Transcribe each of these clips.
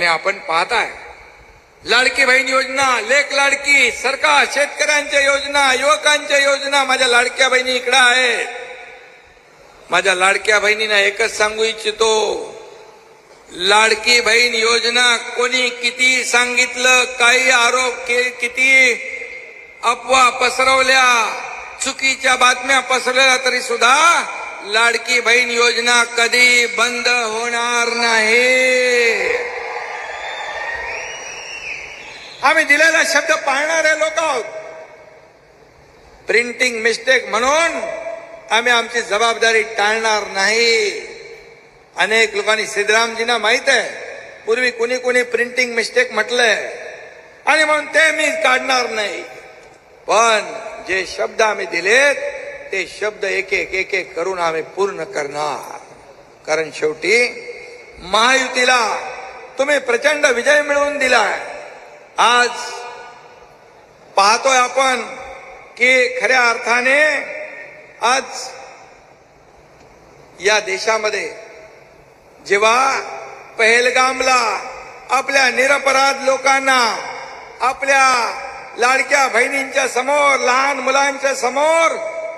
आणि आपण पाहताय लाडकी बहीण योजना लेख लाडकी सरकार शेतकऱ्यांच्या योजना युवकांच्या योजना माझ्या लाडक्या बहिणी इकडं आहेत. माझ्या लाडक्या बहिणींना एकच सांगू इच्छितो लाडकी बहीण योजना कोणी किती सांगितलं काही आरोप के किती अफवा पसरवल्या चुकीच्या बातम्या पसरवल्या तरी सुद्धा लाडकी बहीण योजना कधी बंद होणार नाही. आम्ही दिलेला शब्द पाळणारे लोक आहोत. प्रिंटिंग मिस्टेक म्हणून आम्ही आमची जबाबदारी टाळणार नाही. अनेक लोकांनी सिद्धरामजींना माहीत आहे. पूर्वी कुणी कुणी प्रिंटिंग मिस्टेक म्हटलंय आणि म्हणून ते मी काढणार नाही. पण जे शब्द आम्ही दिलेत ते शब्द एक एक एक एक करून आम्ही पूर्ण करणार. कारण शेवटी महायुतीला तुम्ही प्रचंड विजय मिळवून दिलाय. आज पाहतोय आपण की खऱ्या अर्थाने आज या देशामध्ये जेव्हा पहलगामला आपल्या निरपराध लोकांना आपल्या लाडक्या बहिणींच्या समोर लहान मुलांच्या समोर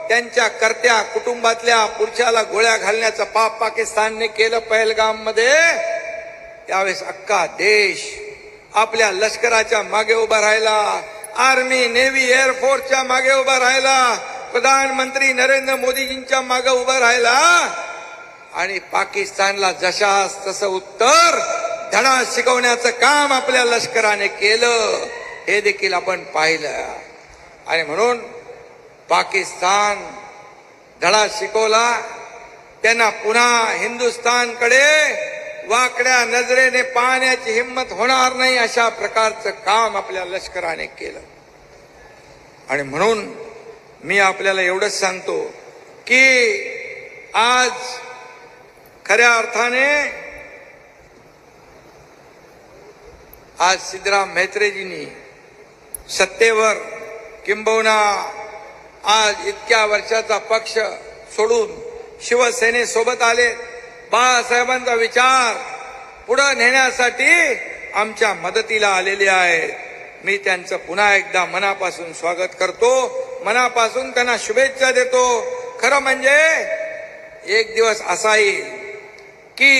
त्यांच्या कर्त्या कुटुंबातल्या पुरुषाला गोळ्या घालण्याचं पाप पाकिस्तानने केलं पहलगाममध्ये त्यावेळेस अख्खा देश आपल्या लष्कराच्या मागे उभा राहिला आर्मी नेव्ही एअरफोर्सच्या मागे उभा राहिला प्रधानमंत्री नरेंद्र मोदीजींच्या मागे उभा राहिला. आणि पाकिस्तानला जशास तसं उत्तर धडा शिकवण्याचं काम आपल्या लष्कराने केलं. हे देखील आपण पाहिलं. आणि म्हणून पाकिस्तान धडा शिकवला त्यांना पुन्हा हिंदुस्थानकडे वाकड्या नजरेने पाहण्याची हिंमत होणार नाही अशा प्रकारचं काम आपल्या लष्कराने केलं. आणि म्हणून मी आपल्याला एवढंच सांगतो की आज खऱ्या अर्थाने आज सिद्धराम म्हेत्रेजींनी सत्तेवर किंबहुना आज इतक्या वर्षाचा पक्ष सोडून शिवसेनेसोबत आले बाळासाहेबांचा विचार पुढे नेण्यासाठी आमच्या मदतीला आलेले आहेत. मी त्यांचं पुन्हा एकदा मनापासून स्वागत करतो. मनापासून त्यांना शुभेच्छा देतो. खरं म्हणजे एक दिवस असा येईल की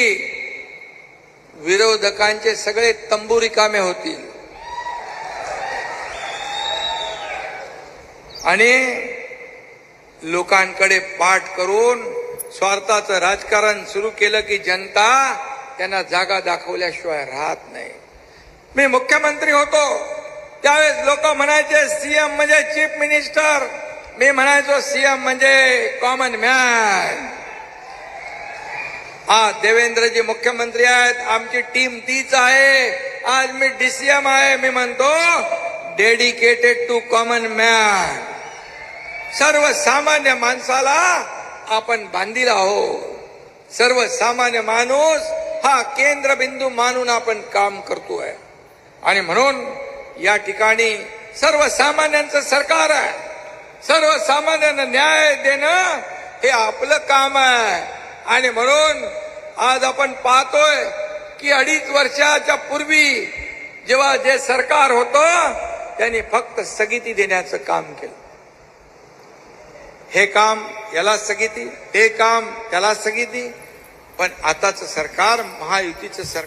विरोधकांचे सगळे तंबू रिकामे होतील. आणि लोकांकडे पाठ करून स्वार्थाचं राजकारण सुरू केलं की जनता त्यांना जागा दाखवल्याशिवाय राहत नाही. मी मुख्यमंत्री होतो. त्यावेळेस लोक म्हणायचे सीएम म्हणजे चीफ मिनिस्टर. मी म्हणायचो सीएम म्हणजे कॉमन मॅन. हा देवेंद्रजी मुख्यमंत्री आहेत. आमची टीम तीच आहे. आज मी डीसीएम आहे. मी म्हणतो डेडिकेटेड टू कॉमन मॅन. सर्वसामान्य माणसाला आपण बांधील आहो सर्वसामान्य माणूस हा केंद्रबिंदू मानून आपण काम करतोय. आणि म्हणून या ठिकाणी सर्वसामान्यांचं सरकार आहे. सर्वसामान्यांना न्याय देणं हे आपलं काम आहे. आणि म्हणून आज आपण पाहतोय की अडीच वर्षाच्या पूर्वी जेव्हा जे सरकार होतं त्यांनी फक्त स्थगिती देण्याचं काम केलं. हे काम याला स्थगिती ते काम त्याला स्थगिती. पण आताचं सरकार महायुतीचं सरकार